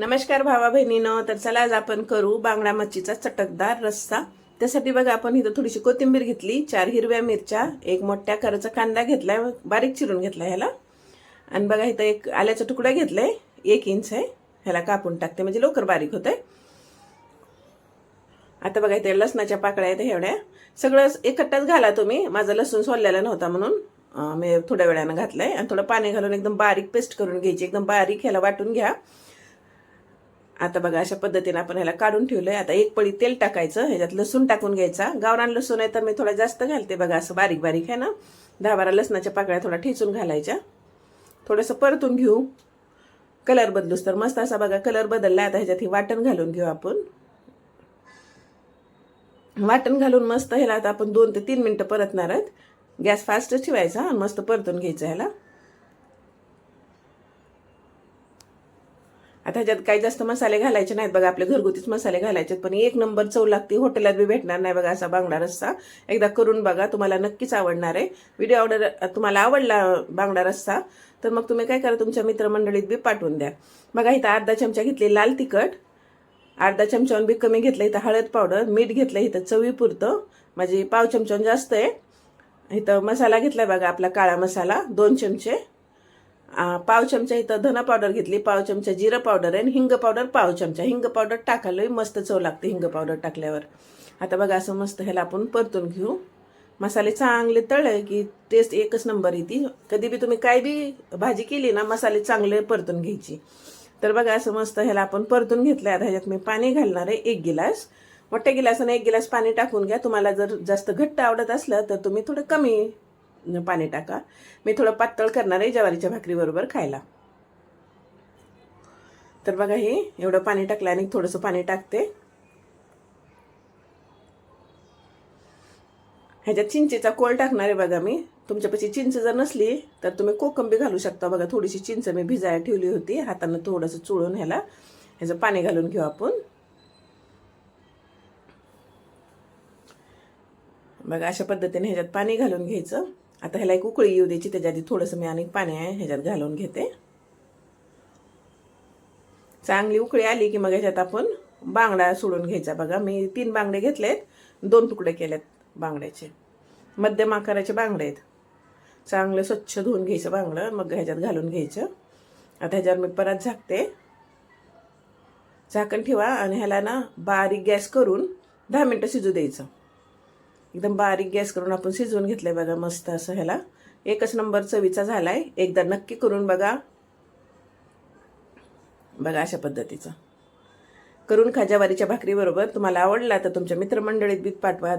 नमस्कार भावा बहिणीनं तर चला आज आपण करू बांगडा मच्छीचा चटकदार रस्सा. त्यासाठी बघा आपण इथं थोडीशी कोथिंबीर घेतली चार हिरव्या मिरच्या एक मोठ्या कराचा कांदा घेतलाय बारीक चिरून घेतला ह्याला. आणि बघा इथं एक आल्याचा तुकडा घेतलाय एक इंच आहे ह्याला कापून टाकते म्हणजे लवकर बारीक होतंय. आता बघा इथे लसणाच्या पाकळ्या आहेत एवढ्या. सगळं एकट्टाच घाला तुम्ही माझा लसूण सोललेला नव्हता म्हणून मी थोड्या वेळानं घातलाय. आणि थोडं पाणी घालून एकदम बारीक पेस्ट करून घ्यायची एकदम बारीक ह्याला वाटून घ्या. आता बघा अशा पद्धतीने आपण ह्याला काढून ठेवलंय. आता एक पळी तेल टाकायचं ह्याच्यात लसूण टाकून घ्यायचा. गावरान लसूण आहे तर मी थोडा जास्त घालते बघा असं बारीक बारीक आहे ना. दहा बारा लसणाच्या पाकळ्या थोडा ठेचून घालायच्या. थोडंसं परतून घेऊ. कलर बदलूस तर मस्त असा बघा कलर बदलला आता ह्याच्यात हे वाटण घालून घेऊ आपण. वाटण घालून मस्त ह्याला आता आपण दोन ते तीन मिनटं परतणार आहेत. गॅस फास्ट ठेवायचा आणि मस्त परतून घ्यायचं ह्याला. आता ह्याच्यात काही जास्त मसाले घालायचे नाहीत बघा आपले घरगुतीच मसाले घालायचे पण एक नंबर चव लागते हॉटेलात बी भेटणार नाही बघा असा बांगडा रस्सा. एकदा करून बघा तुम्हाला नक्कीच आवडणार आहे. व्हिडिओ ऑर्डर तुम्हाला आवडला बांगडा रस्सा तर मग तुम्ही काय करा तुमच्या मित्रमंडळीत बी पाठवून द्या. बघा इथं अर्धा चमचा घेतली लाल तिखट अर्धा चमच्याहून बी कमी घेतलं इथं हळद पावडर मीठ घेतलं इथं चवीपुरतं. म्हणजे पाव चमच्याहून जास्त आहे. इथं मसाला घेतला बघा आपला काळा मसाला दोन चमचे. पाव चमचा इथं धना पावडर घेतली पाव चमचा जिरं पावडर आहे आणि हिंग पावडर पाव चमचा. हिंग पावडर टाकायला मस्त चव लागते हिंग पावडर टाकल्यावर. आता बघा असं मस्त ह्याला आपण परतून घेऊ. मसाले चांगले तळले की टेस्ट एकच नंबर येते. कधी बी तुम्ही काय बी भाजी केली ना मसाले चांगले परतून घ्यायची. तर बघा असं मस्त ह्याला आपण परतून घेतलं आता ह्याच्यात मी पाणी घालणार आहे एक गिलास. मोठ्या गिलासाने एक गिलास पाणी टाकून घ्या. तुम्हाला जर जास्त घट्ट आवडत असलं तर तुम्ही थोडं कमी पाणी टाका. मी थोडं पातळ करणार आहे ज्वारीच्या भाकरीबरोबर खायला. तर बघा हे एवढं पाणी टाकलं आणि थोडंसं पाणी टाकते. ह्याच्यात चिंचेचा कोळ टाकणार आहे बघा मी. तुमच्यापाशी चिंच जर नसली तर तुम्ही कोकंबी घालू शकता. बघा थोडीशी चिंच मी भिजायला ठेवली होती. हातानं थोडंसं चुळून ह्याला ह्याचं पाणी घालून घेऊ आपण. बघा अशा पद्धतीने ह्याच्यात पाणी घालून घ्यायचं. आता ह्याला एक उकळी येऊ द्यायची त्याच्या आधी थोडंसं मी आणि पाणी आहे ह्याच्यात घालून घेते. चांगली उकळी आली की मग ह्याच्यात आपण बांगडा सोडून घ्यायचा. बघा मी तीन बांगडे घेतलेत दोन तुकडे केलेत बांगड्याचे. मध्यम आकाराचे बांगडे आहेत. चांगलं स्वच्छ धुवून घ्यायचं बांगडं मग ह्याच्यात घालून घ्यायचं. आता ह्याच्यावर मी परत झाकते. झाकण ठेवा आणि ह्याला ना बारीक गॅस करून दहा मिनटं शिजू द्यायचं. एकदम बारीक गॅस करून आपण शिजवून घेतलंय बघा मस्त असं ह्याला. एकच नंबर चवीचा झालाय. एकदा नक्की करून बघा. बघा अशा पद्धतीचं. करून खाजवारीच्या भाकरीबरोबर तुम्हाला आवडला तर तुमच्या मित्रमंडळीत बीत पाठवा.